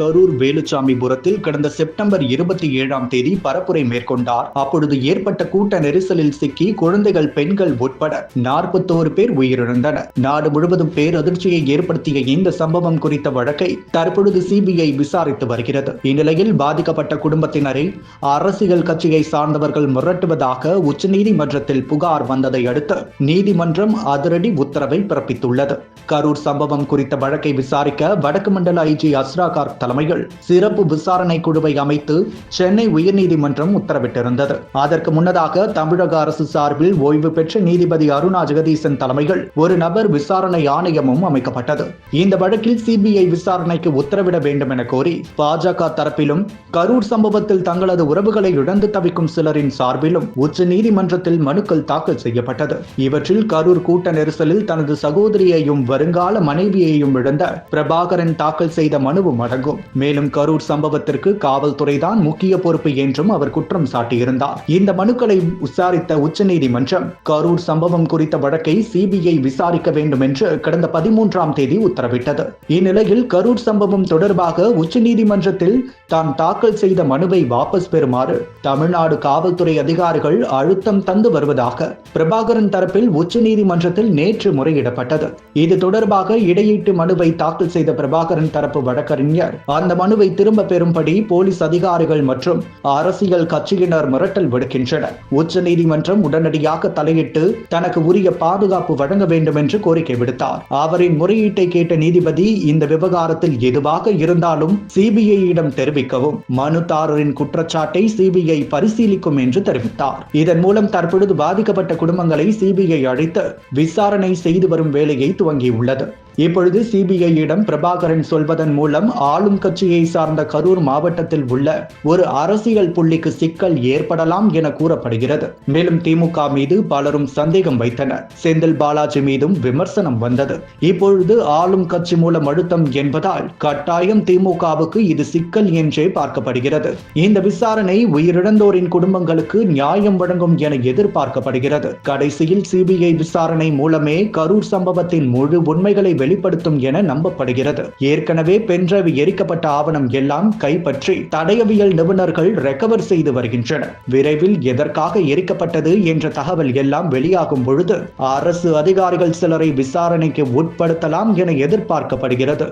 கரூர் வேலுச்சாமிபுரத்தில் கடந்த செப்டம்பர் இருபத்தி ஏழாம் தேதி பரப்புரை மேற்கொண்டார். அப்பொழுது ஏற்பட்ட கூட்ட நெரிசலில் சிக்கி குழந்தைகள் பெண்கள் உட்பட நாற்பத்தோரு பேர் உயிரிழந்தனர். நாடு முழுவதும் பேரதிர்ச்சியை ஏற்படுத்திய இந்த சம்பவம் குறித்த வழக்கை தற்பொழுது சிபிஐ விசாரித்து வருகிறது. இந்நிலையில் பாதிக்கப்பட்ட குடும்பத்தினரை அரசியல் கட்சியை சார்ந்தவர்கள் மிரட்டுவதாக உச்சநீதிமன்றத்தில் புகார் வந்ததை அடுத்து நீதிமன்றம் அதிரடி உத்தரவை பிறப்பித்துள்ளது. கரூர் சம்பவம் குறித்த வழக்கை விசாரிக்க வடக்கு மண்டல ஐஜி அஸ்ரா கார்க் தலைமையில் சிறப்பு விசாரணை குழுவை அமைத்து சென்னை உயர்நீதிமன்றம் உத்தரவிட்டிருந்தது. அதற்கு முன்னதாக தமிழக அரசு சார்பில் ஓய்வு பெற்ற நீதிபதி அருணா ஜெகதீசன் தலைமையில் ஒரு நபர் விசாரணை ஆணையமும் அமைக்கப்பட்டது. இந்த வழக்கில் சிபிஐ விசாரணைக்கு உத்தரவிட வேண்டும் என கோரி பாஜக தரப்பிலும் கரூர் சம்பவத்தில் தங்களது உறவுகளை இழந்து தவிக்கும் சிலரின் சார்பிலும் உச்ச நீதிமன்றத்தில் மனுக்கள் தாக்கல் செய்யப்பட்டது. இவற்றில் கரூர் கூட்ட நெரிசலில் தனது சகோதரியையும் வருங்கால மனைவியையும் இழந்த பிரபாகரன் தாக்கல் செய்த மனுவும் அடங்கும். மேலும் கரூர் சம்பவத்திற்கு காவல்துறைதான் முக்கிய பொறுப்பு என்றும் அவர் குற்றம் சாட்டியிருந்தார். இந்த மனுக்களை விசாரித்த உச்சநீதிமன்றம் கரூர் சம்பவம் குறித்த வழக்கை சிபிஐ விசாரிக்க வேண்டும் என்று கடந்த பதிமூன்றாம் தேதி உத்தரவிட்டது. இந்நிலையில் கரூர் சம்பவம் தொடர்பாக உச்சநீதிமன்றத்தில் தான் தாக்கல் செய்த மனுவை வாபஸ் பெறுமாறு தமிழ்நாடு காவல்துறை அதிகாரிகள் அழுத்தம் தந்து வருவதாக பிரபாகரன் தரப்பில் உச்சநீதிமன்றத்தில் நேற்று முறையிடப்பட்டது. இது தொடர்பாக இடையீட்டு மனுவை தாக்கல் செய்த பிரபாகரன் தரப்பு வழக்கறிஞர் அந்த மனுவை திரும்ப பெறும்படி போலீஸ் அதிகாரிகள் மற்றும் அரசியல் கட்சியினர் மிரட்டல் விடுக்கின்றனர். உச்சநீதிமன்றம் உடனடியாக தலையிட்டு தனக்கு உரிய பாதுகாப்பு வழங்க வேண்டும் என்று கோரிக்கை விடுத்தார். அவரின் முறையீட்டை கேட்ட நீதிபதி இந்த விவகாரத்தில் எதுவாக இருந்தாலும் சிபிஐயிடம் தெரிவிக்கவும் மனுதாரரின் குற்றச்சாட்டை சிபிஐ பரிசீலிக்கும் என்று தெரிவித்தார். இதன் மூலம் தற்பொழுது பாதிக்கப்பட்ட குடும்பங்களை சிபிஐ அழைத்து விசாரணை செய்து வரும் வேலையை துவங்கியுள்ளது. இப்பொழுது சிபிஐயிடம் பிரபாகரன் சொல்வதன் மூலம் ஆளும் ஆளும் கட்சியை சார்ந்த கரூர் மாவட்டத்தில் உள்ள ஒரு அரசியல் புள்ளிக்கு சிக்கல் ஏற்படலாம் என கூறப்படுகிறது. மேலும் திமுக மீது பலரும் சந்தேகம் வைத்தனர். செந்தில் பாலாஜி மீதும் விமர்சனம் வந்தது. இப்பொழுது ஆளும் கட்சி மூலம் அழுத்தம் என்பதால் கட்டாயம் திமுகவுக்கு இது சிக்கல் என்றே பார்க்கப்படுகிறது. இந்த விசாரணை உயிரிழந்தோரின் குடும்பங்களுக்கு நியாயம் வழங்கும் என எதிர்பார்க்கப்படுகிறது. கடைசியில் சிபிஐ விசாரணை மூலமே கரூர் சம்பவத்தின் முழு உண்மைகளை வெளிப்படுத்தும் என நம்பப்படுகிறது. ஏற்கனவே பென்டிரைவ் எரிக்கப்பட்ட ஆவணம் எல்லாம் கைப்பற்றி தடயவியல் நிபுணர்கள் ரெக்கவர் செய்து வருகின்றனர். விரைவில் எதற்காக எரிக்கப்பட்டது என்ற தகவல் எல்லாம் வெளியாகும் பொழுது அரசு அதிகாரிகள் சிலரை விசாரணைக்கு உட்படுத்தலாம் என எதிர்பார்க்கப்படுகிறது.